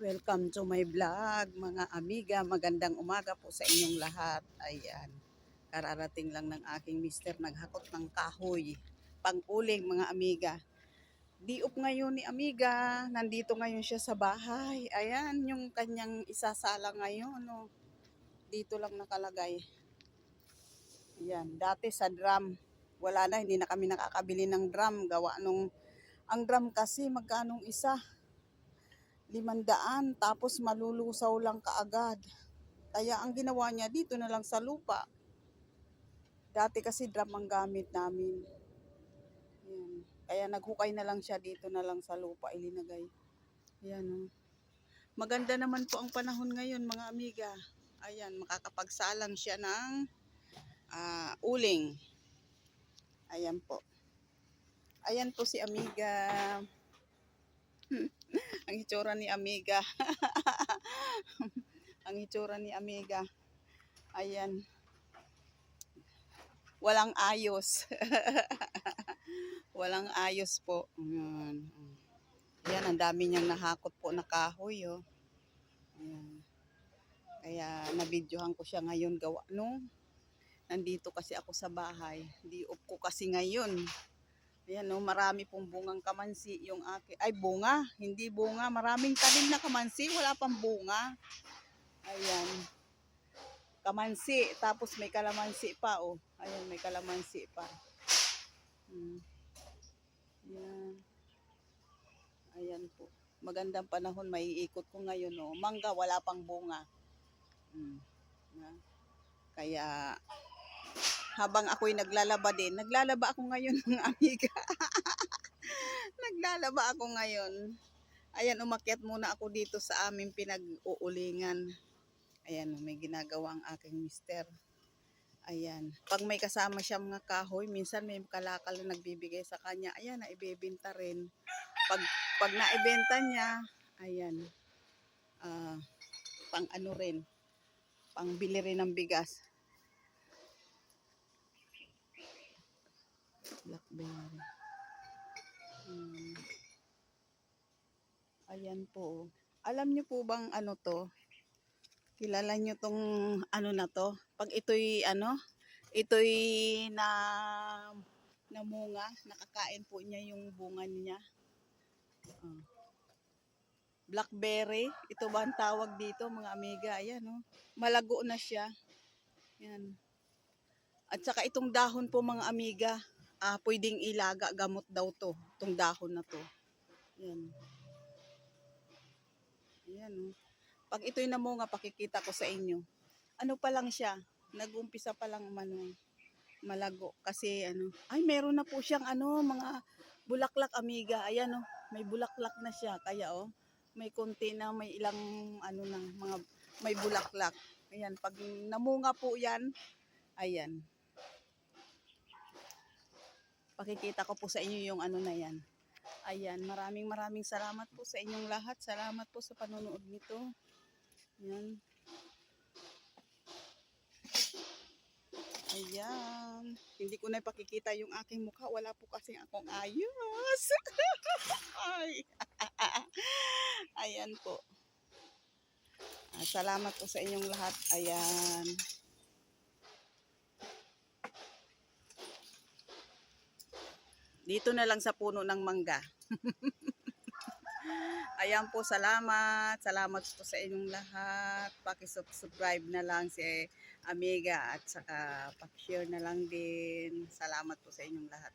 Welcome to my vlog, mga amiga. Magandang umaga po sa inyong lahat. Ayan. Kararating lang ng aking mister naghakot ng kahoy. Pang-uling, mga amiga. Diop ngayon ni amiga. Nandito ngayon siya sa bahay. Ayan, yung kanyang isasala ngayon. No? Dito lang nakalagay. Ayan, dati sa drum. Wala na, hindi na kami nakakabili ng drum. Gawa nung, ang drum kasi magkanong isa? Limandaan tapos malulusaw lang kaagad. Kaya ang ginawa niya dito na lang sa lupa. Dati kasi drum ang gamit namin. Yan. Kaya naghukay na lang siya dito na lang sa lupa ilinagay. Yan oh. Maganda naman po ang panahon ngayon mga amiga. Ayan, makakapagsalang siya ng ah, uling. Ayan po. Ayan po si amiga. Ang itsura ni Amiga. ang itsura ni Amiga. Ayan. Walang ayos. Walang ayos po. Ayan. Ayan, ang dami niyang nahakot po na kahoy. Oh. Ayan. Kaya nabidyohan ko siya ngayon gawa no. Nandito kasi ako sa bahay. Di up ko kasi ngayon. Ayan, no, marami pong bungang kamansi yung akin. Ay, bunga. Hindi bunga. Maraming talim na kamansi. Wala pang bunga. Ayan. Kamansi. Tapos may kalamansi pa, oh. Ayan, may kalamansi pa. Hmm. Ayan. Ayan po. Magandang panahon. May ikot ko ngayon, oh. Mangga, wala pang bunga. Hmm. Ayan. Kaya, habang ako'y naglalaba din. Naglalaba ako ngayon mga amiga. naglalaba ako ngayon. Ayan, umakyat muna ako dito sa aming pinag-uulingan. Ayan, may ginagawa ang aking mister. Ayan. Pag may kasama siya mga kahoy, minsan may kalakal na nagbibigay sa kanya. Ayan, naibebenta rin. Pag, pag naibenta niya, ayan, ah, pang ano rin, pang bili rin ng bigas. Blackberry. Hmm. Ayan po. Alam niyo po bang ano to? Kilala niyo tong ano na to? Pag ito'y ano, ito'y na namunga, nakakain po niya yung bunga niya. Oh. Blackberry, ito ba ang tawag dito mga amiga? Ayan oh. Malago na siya. Yan. At saka itong dahon po mga amiga, ah, pwedeng ilaga gamot daw to, itong dahon na to. Yan. Ayan oh. Pag ito'y namunga, pakikita ko sa inyo. Ano pa lang siya, nag-umpisa pa lang mano, malago. Kasi ano, ay meron na po siyang ano, mga bulaklak amiga. Ayan oh, may bulaklak na siya. Kaya oh, may konti na, may ilang ano na, mga may bulaklak. Ayan, pag namunga po yan, ayan, pakikita ko po sa inyo yung ano na yan. Ayan, maraming maraming salamat po sa inyong lahat. Salamat po sa panonood nito. Ayan. Ayan. Hindi ko na ipakikita yung aking mukha. Wala po kasi akong ayos. Ay. Ayan po. Ah, Salamat po sa inyong lahat. Ayan. Dito na lang sa puno ng mangga. Ayan po, salamat. Salamat po sa inyong lahat. Pakisubscribe na lang si Amiga at saka pakishare na lang din. Salamat po sa inyong lahat.